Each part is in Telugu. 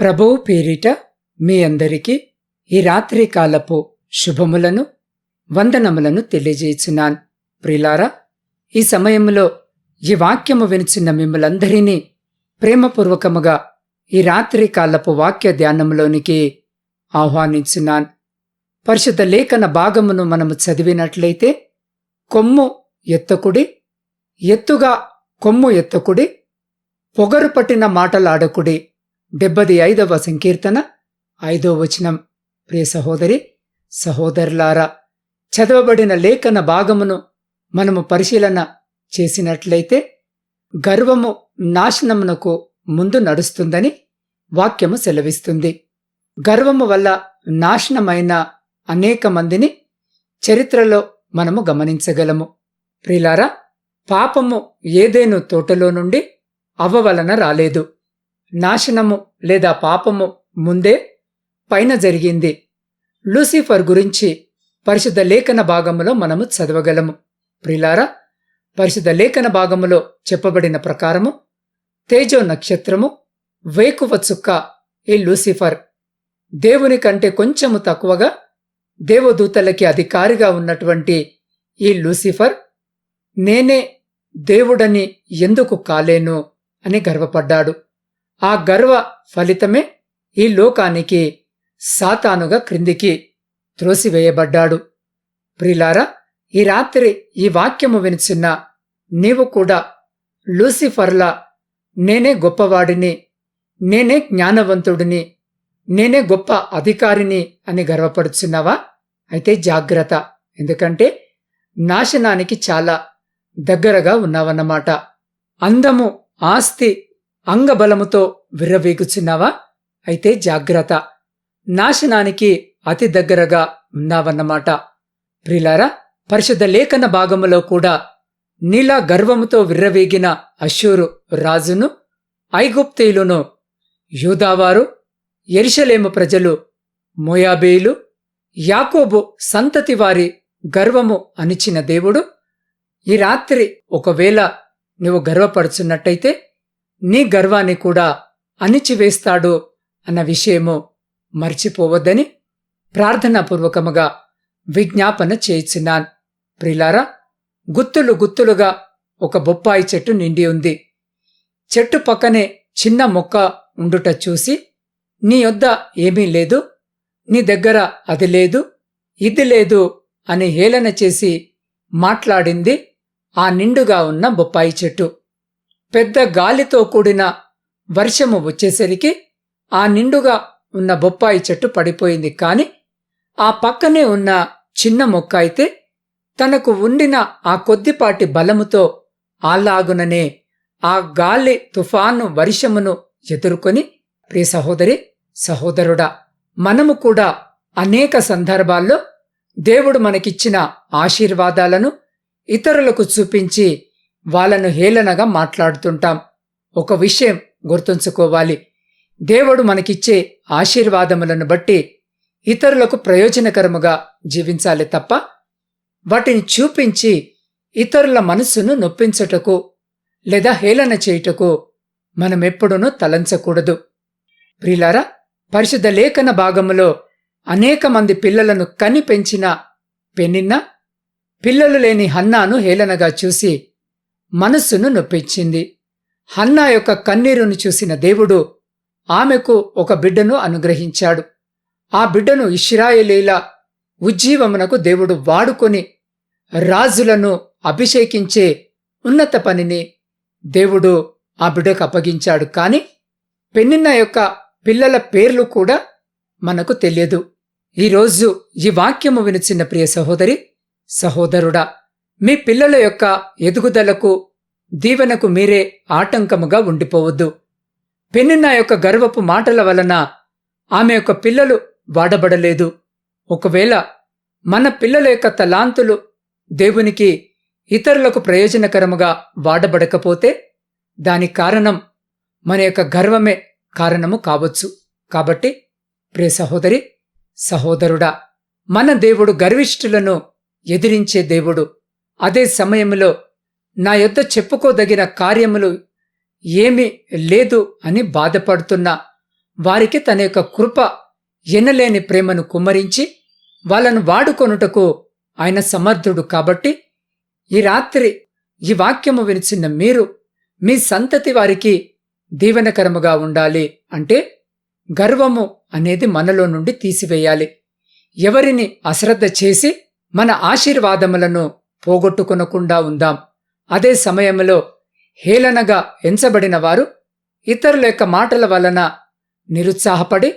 ప్రభువు పేరిట మీ అందరికీ ఈ రాత్రి కాలపు శుభములను వందనములను తెలియజేయుచున్నాను. ప్రిలారా ఈ సమయంలో ఈ వాక్యము వినిచిన మిమ్మలందరినీ ప్రేమపూర్వకముగా ఈ రాత్రి కాలపు వాక్య ధ్యానంలోనికి ఆహ్వానించున్నాను. పరిశుద్ధ లేఖన భాగమును మనము చదివినట్లయితే కొమ్ము ఎత్తకుడి ఎత్తుగా కొమ్ము ఎత్తకుడి పొగరు పట్టిన మాటలాడకుడి డెబ్బది ఐదవ సంకీర్తన ఐదో వచనం. ప్రియ సహోదరి సహోదరులారా చదవబడిన లేఖన భాగమును మనము పరిశీలన చేసినట్లయితే గర్వము నాశనమునకు ముందు నడుస్తుందని వాక్యము సెలవిస్తుంది. గర్వము వల్ల నాశనమైన అనేక మందిని చరిత్రలో మనము గమనించగలము. ప్రిలారా పాపము ఏదేను తోటలో నుండి అవ్వవలన రాలేదు. నాశనము లేదా పాపము ముందే పైన జరిగింది. లూసిఫర్ గురించి పరిశుద్ధ లేఖన భాగములో మనము చదవగలము. ప్రిలారా పరిశుద్ధ లేఖన భాగములో చెప్పబడిన ప్రకారము తేజో నక్షత్రము వేకువ చుక్క ఈ లూసిఫర్. దేవుని కంటే కొంచెము తక్కువగా దేవదూతలకి అధికారిగా ఉన్నటువంటి ఈ లూసిఫర్ నేనే దేవుడని ఎందుకు కాలేను అని గర్వపడ్డాడు. ఆ గర్వ ఫలితమే ఈ లోకానికి సాతానుగా క్రిందికి త్రోసివేయబడ్డాడు. ప్రిలారా ఈ రాత్రి ఈ వాక్యము వినిచిన్న నీవు కూడా లూసిఫర్లా నేనే గొప్పవాడిని నేనే జ్ఞానవంతుడిని నేనే గొప్ప అధికారిని అని గర్వపడుచున్నావా? అయితే జాగ్రత్త ఎందుకంటే నాశనానికి చాలా దగ్గరగా ఉన్నావన్నమాట. అందము ఆస్తి అంగబలముతో విర్రవీగుచున్నావా? అయితే జాగ్రత్త. నాశనానికి అతి దగ్గరగా ఉన్నావన్నమాట. ప్రిలారా పరిషద లేఖన భాగములో కూడా నీలా గర్వముతో విర్రవీగిన అశూరు రాజును ఐగుప్తీయులును యూదావారు ఎరిశలేము ప్రజలు మోయాబేయులు యాకోబు సంతతి వారి గర్వము అనిచిన దేవుడు ఈ రాత్రి ఒకవేళ నువ్వు గర్వపడుచున్నట్టయితే నీ గర్వాన్ని కూడా అణిచివేస్తాడు అన్న విషయము మర్చిపోవద్దని ప్రార్థనాపూర్వకముగా విజ్ఞాపన చేయించున్నాను. ప్రిలారా గుత్తులు గుత్తులుగా ఒక బొప్పాయి చెట్టు నిండి ఉంది. చెట్టు పక్కనే చిన్న మొక్క ఉండుట చూసి నీ యొద్ద ఏమీ లేదు నీ దగ్గర అది లేదు ఇది లేదు అని హేళన చేసి మాట్లాడింది ఆ నిండుగా ఉన్న బొప్పాయి చెట్టు. పెద్ద గాలితో కూడిన వర్షము వచ్చేసరికి ఆ నిండుగా ఉన్న బొప్పాయి చెట్టు పడిపోయింది కాని ఆ పక్కనే ఉన్న చిన్న మొక్క అయితే తనకు ఉండిన ఆ కొద్దిపాటి బలముతో ఆలాగుననే ఆ గాలి తుఫాను వర్షమును ఎదుర్కొని ప్రియ సహోదరి సహోదరుడా మనము కూడా అనేక సందర్భాల్లో దేవుడు మనకిచ్చిన ఆశీర్వాదాలను ఇతరులకు చూపించి వాళ్ళను హేళనగా మాట్లాడుతుంటాం. ఒక విషయం గుర్తుంచుకోవాలి. దేవుడు మనకిచ్చే ఆశీర్వాదములను బట్టి ఇతరులకు ప్రయోజనకరముగా జీవించాలి తప్ప వాటిని చూపించి ఇతరుల మనస్సును నొప్పించుటకు లేదా హేళన చేయుటకు మనమెప్పుడునూ తలంచకూడదు. ప్రిలారా పరిశుద్ధ లేఖన భాగములో అనేక మంది పిల్లలను కని పెంచిన పెనిన్న పిల్లలు లేని హన్నాను హేళనగా చూసి మనస్సును నొప్పించింది. హన్నా యొక్క కన్నీరును చూసిన దేవుడు ఆమెకు ఒక బిడ్డను అనుగ్రహించాడు. ఆ బిడ్డను ఇష్రాయేలీల ఉజ్జీవమునకు దేవుడు వాడుకొని రాజులను అభిషేకించే ఉన్నత పనిని దేవుడు ఆ బిడ్డకు అప్పగించాడు. కాని పెన్నిన్న యొక్క పిల్లల పేర్లు కూడా మనకు తెలియదు. ఈరోజు ఈ వాక్యము వినిచిన ప్రియ సహోదరి సహోదరుడా మీ పిల్లల యొక్క ఎదుగుదలకు దీవెనకు మీరే ఆటంకముగా ఉండిపోవద్దు. పెన్నిన్న యొక్క గర్వపు మాటల వలన ఆమె యొక్క పిల్లలు వాడబడలేదు. ఒకవేళ మన పిల్లల యొక్క తలాంతులు దేవునికి ఇతరులకు ప్రయోజనకరముగా వాడబడకపోతే దాని కారణం మన యొక్క గర్వమే కారణము కావచ్చు. కాబట్టి ప్రియ సహోదరి సహోదరుడా మన దేవుడు గర్విష్ఠులను ఎదిరించే దేవుడు. అదే సమయంలో నా యొద్ద చెప్పుకోదగిన కార్యములు ఏమీ లేదు అని బాధపడుతున్న వారికి తన యొక్క కృప ఎనలేని ప్రేమను కుమ్మరించి వాళ్ళను వాడుకొనుటకు ఆయన సమర్థుడు కాబట్టి ఈ రాత్రి ఈ వాక్యము వినిచిన మీరు మీ సంతతి వారికి దీవెనకరముగా ఉండాలి అంటే గర్వము అనేది మనలో నుండి తీసివేయాలి. ఎవరిని అశ్రద్ధ చేసి మన ఆశీర్వాదములను పోగొట్టుకొనకుండా ఉందాం. అదే సమయంలో హేళనగా ఎంచబడిన వారు ఇతరుల యొక్క మాటల వలన నిరుత్సాహపడి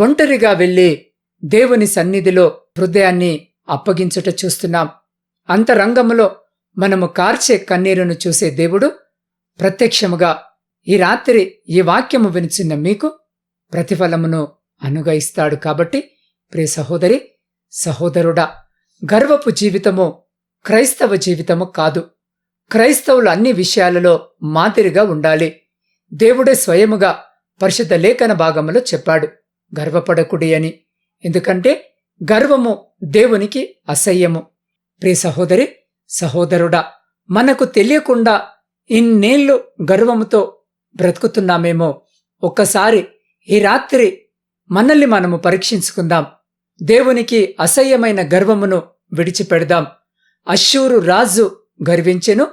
ఒంటరిగా వెళ్ళి దేవుని సన్నిధిలో హృదయాన్ని అప్పగించుట చూస్తున్నాం. అంతరంగములో మనము కార్చే కన్నీరును చూసే దేవుడు ప్రత్యక్షముగా ఈ రాత్రి ఈ వాక్యము వినిచిన్న మీకు ప్రతిఫలమును అనుగయిస్తాడు కాబట్టి ప్రియ సహోదరి సహోదరుడా గర్వపు జీవితము క్రైస్తవ జీవితము కాదు. క్రైస్తవులు అన్ని విషయాలలో మాదిరిగా ఉండాలి. దేవుడే స్వయముగా పరిశుద్ధ లేఖన భాగములో చెప్పాడు. గర్వపడకుడి అని. ఎందుకంటే గర్వము దేవునికి అసహ్యము. ప్రియ సహోదరి సహోదరుడా మనకు తెలియకుండా ఇన్నేళ్ళు గర్వముతో బ్రతుకుతున్నామేమో. ఒక్కసారి ఈ రాత్రి మనల్ని మనము పరీక్షించుకుందాం. దేవునికి అసహ్యమైన గర్వమును విడిచిపెడదాం. అశ్షూరు రాజు గర్వించెను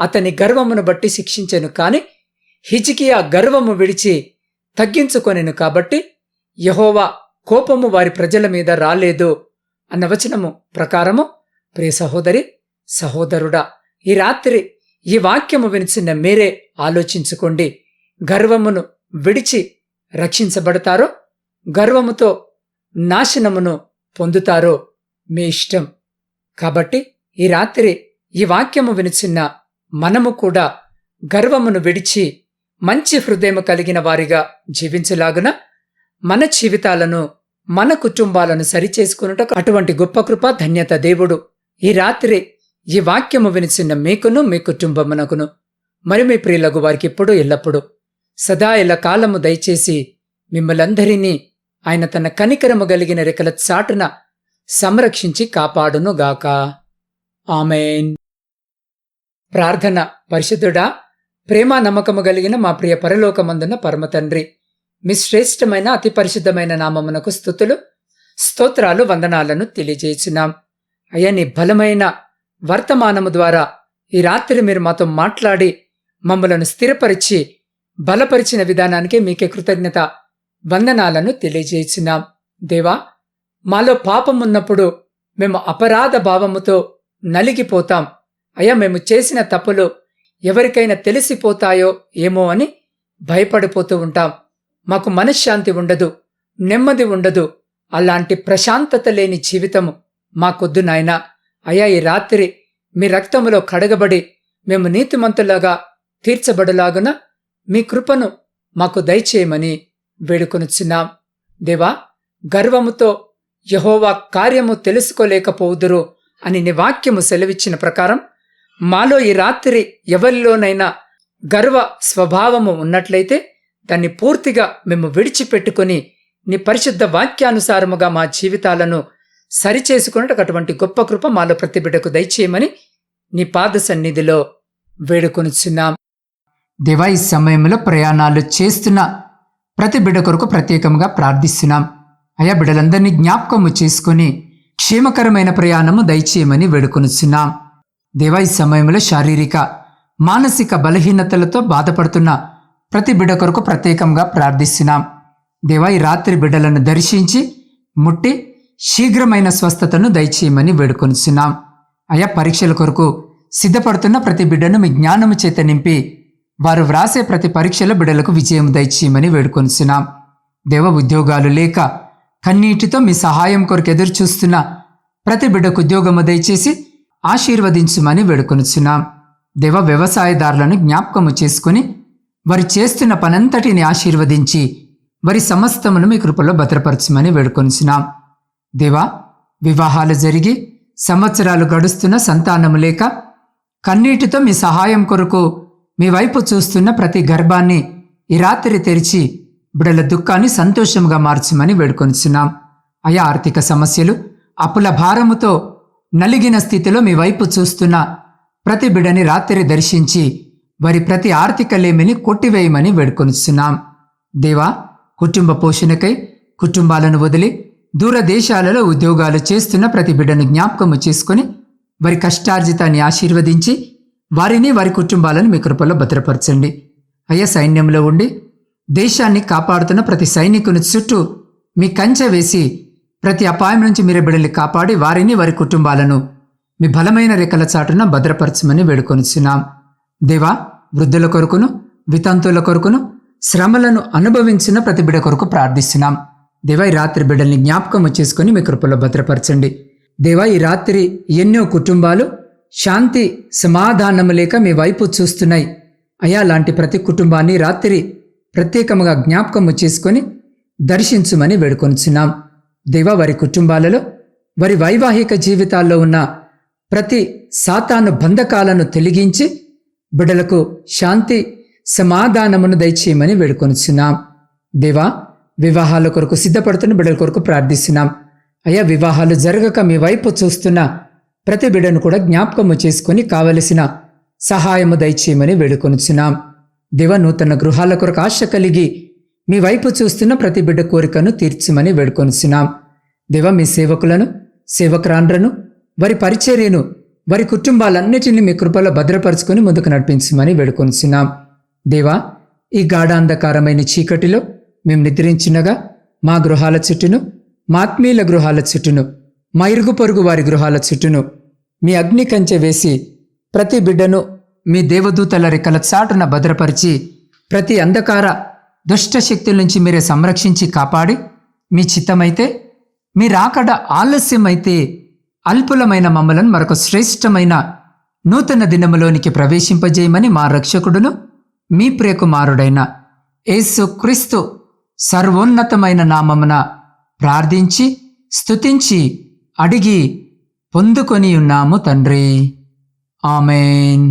అతని గర్వమును బట్టి శిక్షించెను. కాని హిజికియా గర్వము విడిచి తగ్గించుకొనెను కాబట్టి యహోవా కోపము వారి ప్రజల మీద రాలేదు అన్న వచనము ప్రకారము ప్రియ సహోదరి సహోదరుడా ఈ రాత్రి ఈ వాక్యము వినిచిన మీరే ఆలోచించుకోండి. గర్వమును విడిచి రక్షించబడతారో గర్వముతో నాశనమును పొందుతారో మీ ఇష్టం. కాబట్టి ఈ రాత్రి ఈ వాక్యము వినిచిన్న మనము కూడా గర్వమును విడిచి మంచి హృదయము కలిగిన వారిగా జీవించలాగున మన జీవితాలను మన కుటుంబాలను సరిచేసుకున్నటకు అటువంటి గొప్ప కృప ధన్యత దేవుడు. ఈ రాత్రి ఈ వాక్యము వినిచిన్న మీకును మీ కుటుంబమునకును మరి మీ ప్రియులకు వారికి ఇప్పుడు ఎల్లప్పుడూ సదా ఇలా కాలము దయచేసి మిమ్మలందరినీ ఆయన తన కనికరము కలిగిన రెక్కల చాటున సంరక్షించి కాపాడునుగాక. ఆమెన్. ప్రార్థన పరిశుద్ధుడా ప్రేమ నమ్మకము కలిగిన మా ప్రియ పరలోకమందున పరమతండ్రి మీ శ్రేష్టమైన అతి పరిశుద్ధమైన నామమునకు స్థుతులు స్తోత్రాలు వందనాలను తెలియజేసినాం అయ్యా నీ బలమైన వర్తమానము ద్వారా ఈ రాత్రి మీరు మాతో మాట్లాడి మమ్మలను స్థిరపరిచి బలపరిచిన విధానానికి మీకే కృతజ్ఞత వందనాలను తెలియజేసినాం దేవా మాలో పాపం ఉన్నప్పుడు మేము అపరాధ భావముతో నలిగిపోతాం. అయ్యా మేము చేసిన తప్పులు ఎవరికైనా తెలిసిపోతాయో ఏమో అని భయపడిపోతూ ఉంటాం. మాకు మనశ్శాంతి ఉండదు నెమ్మది ఉండదు. అలాంటి ప్రశాంతత లేని జీవితము మాకొద్దు నాయనా. అయ్యా ఈ రాత్రి మీ రక్తములో కడగబడి మేము నీతిమంతులాగా తీర్చబడలాగున మీ కృపను మాకు దయచేయమని వేడుకొనుచున్నాం. దేవా గర్వముతో యహోవా కార్యము తెలుసుకోలేకపోదురు అని నీ వాక్యము సెలవిచ్చిన ప్రకారం మాలో ఈ రాత్రి ఎవరిలోనైనా గర్వ స్వభావము ఉన్నట్లయితే దాన్ని పూర్తిగా మేము విడిచిపెట్టుకొని నీ పరిశుద్ధ వాక్యానుసారముగా మా జీవితాలను సరిచేసుకున్నట్టు అటువంటి గొప్ప కృప మాలో ప్రతి బిడ్డకు దయచేయమని నీ పాద సన్నిధిలో వేడుకొనిచున్నాం. దేవా ఈ సమయంలో ప్రయాణాలు చేస్తున్న ప్రతి బిడ్డ కొరకు ప్రత్యేకంగా ప్రార్థిస్తున్నాం. అయా బిడ్డలందరినీ జ్ఞాపకము చేసుకుని క్షేమకరమైన ప్రయాణము దయచేయమని వేడుకొనిచున్నాం. దేవా ఈ సమయంలో శారీరక మానసిక బలహీనతలతో బాధపడుతున్న ప్రతి బిడ్డ కొరకు ప్రత్యేకంగా ప్రార్థిస్తున్నాం. దేవా ఈ రాత్రి బిడ్డలను దర్శించి ముట్టి శీఘ్రమైన స్వస్థతను దయచేయమని వేడుకొనిస్తున్నాం అయా పరీక్షల కొరకు సిద్ధపడుతున్న ప్రతి బిడ్డను మీ జ్ఞానము చేత నింపి వారు వ్రాసే ప్రతి పరీక్షల బిడ్డలకు విజయం దయచేయమని వేడుకొనిస్తున్నాం దేవ ఉద్యోగాలు లేక కన్నీటితో మీ సహాయం కొరకు ఎదురు చూస్తున్న ప్రతి బిడ్డకు ఉద్యోగము దయచేసి ఆశీర్వదించుమని వేడుకొనుచున్నాం. దేవ వ్యవసాయదారులను జ్ఞాపకము చేసుకుని వారు చేస్తున్న పనంతటిని ఆశీర్వదించి వారి సమస్తమును మీ కృపలో భద్రపరచమని వేడుకొనిచున్నాం. దేవా వివాహాలు జరిగి సంవత్సరాలు గడుస్తున్న సంతానము లేక కన్నీటితో మీ సహాయం కొరకు మీ వైపు చూస్తున్న ప్రతి గర్భాన్ని ఈ రాత్రి తెరిచి బిడల దుఃఖాన్ని సంతోషంగా మార్చమని వేడుకొనిచున్నాం. అయా ఆర్థిక సమస్యలు అప్పుల భారముతో నలిగిన స్థితిలో మీ వైపు చూస్తున్న ప్రతి బిడని రాత్రి దర్శించి వారి ప్రతి ఆర్థిక లేమిని కొట్టివేయమని వేడుకొనిస్తున్నాం దేవా కుటుంబ పోషణకై కుటుంబాలను వదిలి దూరదేశాలలో ఉద్యోగాలు చేస్తున్న ప్రతి బిడ్డను జ్ఞాపకము చేసుకుని వారి కష్టార్జితాన్ని ఆశీర్వదించి వారిని వారి కుటుంబాలను మీ కృపలో భద్రపరచండి. అయ్యా సైన్యంలో ఉండి దేశాన్ని కాపాడుతున్న ప్రతి సైనికుని చుట్టూ మీ కంచె వేసి ప్రతి అపాయం నుంచి మీరే బిడ్డల్ని కాపాడి వారిని వారి కుటుంబాలను మీ బలమైన రెక్కల చాటున భద్రపరచమని వేడుకొనిచున్నాం. దేవా వృద్ధుల కొరకును వితంతుల కొరకును శ్రమలను అనుభవించిన ప్రతి బిడ్డ కొరకు ప్రార్థిస్తున్నాం. దేవా ఈ రాత్రి బిడ్డల్ని జ్ఞాపకం చేసుకుని మీ కృపలో భద్రపరచండి. దేవా ఈ రాత్రి ఎన్నో కుటుంబాలు శాంతి సమాధానము లేక మీ వైపు చూస్తున్నాయి. అయా లాంటి ప్రతి కుటుంబాన్ని రాత్రి ప్రత్యేకముగా జ్ఞాపకము చేసుకొని దర్శించుమని వేడుకొనిచున్నాం. దివ వారి కుటుంబాలలో వారి వైవాహిక జీవితాల్లో ఉన్న ప్రతి సాతాను బంధకాలను తొలగించి బిడ్డలకు శాంతి సమాధానమును దయచేయమని వేడుకొనిచున్నాం. దేవా వివాహాల కొరకు సిద్ధపడుతున్న బిడ్డల కొరకు ప్రార్థిస్తున్నాం. అయ్యా వివాహాలు జరగక మీ వైపు చూస్తున్న ప్రతి బిడ్డను కూడా జ్ఞాపకము చేసుకొని కావలసిన సహాయము దయచేయమని వేడుకొనిచున్నాం. దేవ నూతన గృహాల కొరకు ఆశ కలిగి మీ వైపు చూస్తున్న ప్రతి బిడ్డ కోరికను తీర్చమని వేడుకొనిసినాం దేవ మీ సేవకులను సేవకురాండ్రను వారి పరిచర్యను వారి కుటుంబాలన్నిటిని మీ కృపలో భద్రపరుచుకొని ముందుకు నడిపించమని వేడుకొనిసినాం దేవా ఈ గాఢాంధకారమైన చీకటిలో మేము నిద్రించినగా మా గృహాల చుట్టూను మా ఆత్మీయుల గృహాల చుట్టూను మా ఇరుగు పొరుగు వారి గృహాల చుట్టూను మీ అగ్ని కంచె వేసి ప్రతి బిడ్డను మీ దేవదూతల రెక్కల చాటున భద్రపరిచి ప్రతి అంధకార దుష్ట శక్తుల నుంచి మీరే సంరక్షించి కాపాడి మీ చిత్తమైతే మీ రాకడ ఆలస్యమైతే అల్పులమైన మమ్మలను మరొక శ్రేష్టమైన నూతన దినములోనికి ప్రవేశింపజేయమని మా రక్షకుడును మీ ప్రియకుమారుడైన యేసు క్రీస్తు సర్వోన్నతమైన నామమున ప్రార్థించి స్తుతించి అడిగి పొందుకొని ఉన్నాము తండ్రి. ఆమెన్.